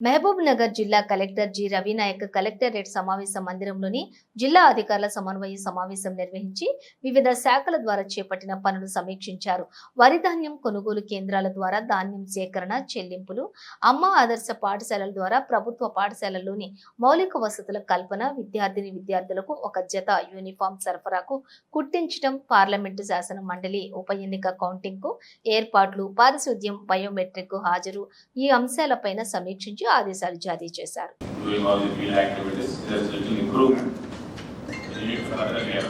మహబూబ్ నగర్ జిల్లా collector G. Ravinayak collectorate సమావేశ మందిరంలోని జిల్లా అధికారుల సమన్వయ సమావేశం నిర్వహించి వివిధ శాఖల ద్వారా చేపట్టిన పనులు సమీక్షించారు. వరి ధాన్యం కొనుగోలు కేంద్రాల ద్వారా ధాన్యం సేకరణ చెల్లింపులు అమ్మ ఆదర్శ పాఠశాలల ద్వారా ప్రభుత్వ పాఠశాలల్లోని మౌలిక వసతుల కల్పన విద్యార్థిని విద్యార్థులకు ఒక జత యూనిఫామ్ సరఫరాకు కుట్టించడం పార్లమెంటు శాసన మండలి ఉప ఎన్నిక కౌంటింగ్కు ఏర్పాట్లు పారిశుద్ధ్యం బయోమెట్రిక్ హాజరు ఈ అంశాలపైన సమీక్షించి ఆదేశాలు జారీ చేశారు doing all the field activities, there's little improvement. We need to further care.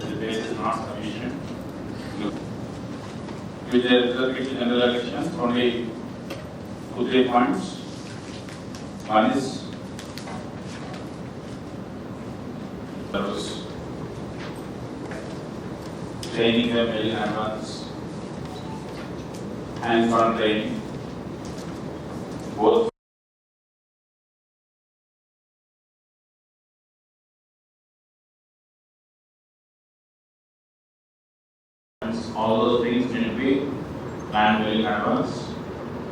The base is not sufficient. With the result of general elections, only two, three points. One is there was training them well in advance. Hands-on training. All those things need to be planned well in advance.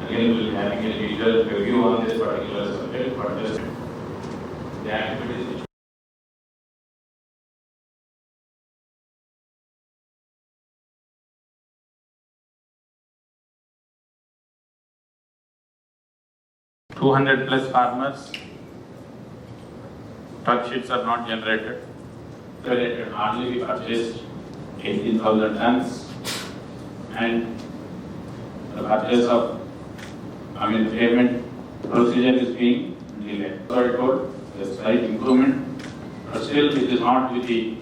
Again, we'll be having a detailed review on this particular subject, but this, the activities which Two hundred plus farmers, truck sheets are not generated. Generated hardly we purchased eighteen thousand tons. And the purchase of, I mean, payment procedure is being delayed. So I told, there's slight improvement, but still it is not with the,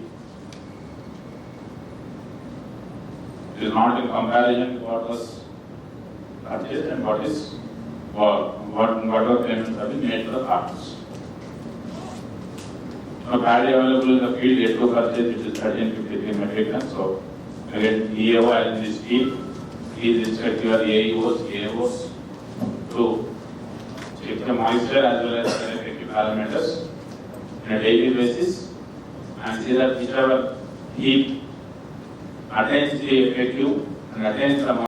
it is not in comparison with what was purchased and what is, what, what, whatever payments have been made to the. Paddy available in the field, yet to purchase, which is thirteen fifty-three metric tons, so again, EAO in this field, please inspect your AEOs, AOs to check the moisture as well as the effective parameters on a daily basis. And see that whichever heat attains the effective and attains the